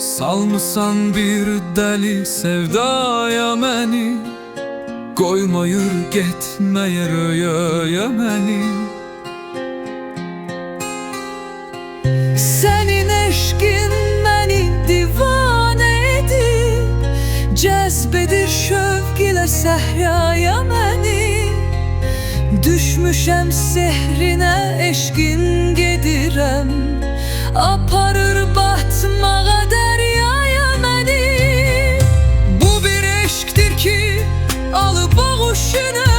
Salmısan bir deli sevdaya məni Qoymayır getməyə röyəyə məni Senin eşkin beni divane edip Cezbedir şövk ile sehraya beni Düşmüşem sehrine eşkin gedirem Aparır boğuşuna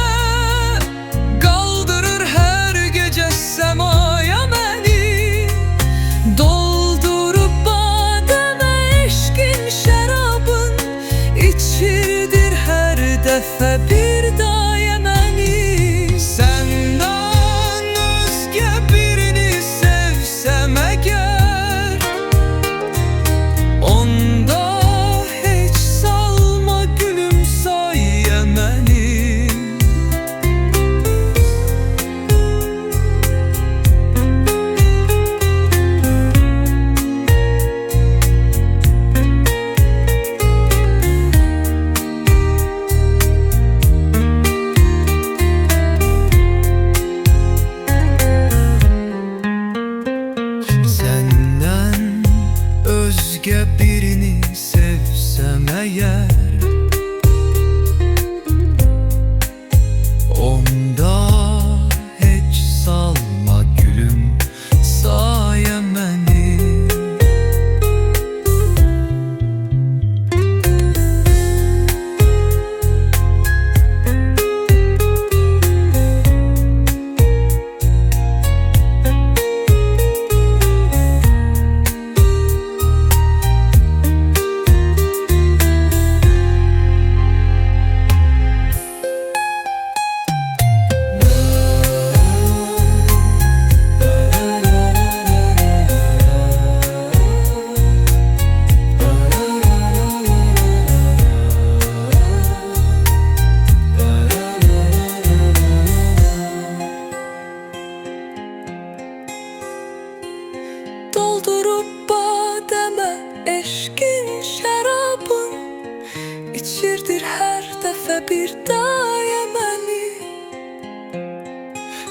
her defa bir daha yemeni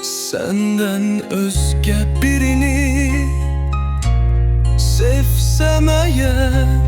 Senden özge birini sevsem eğer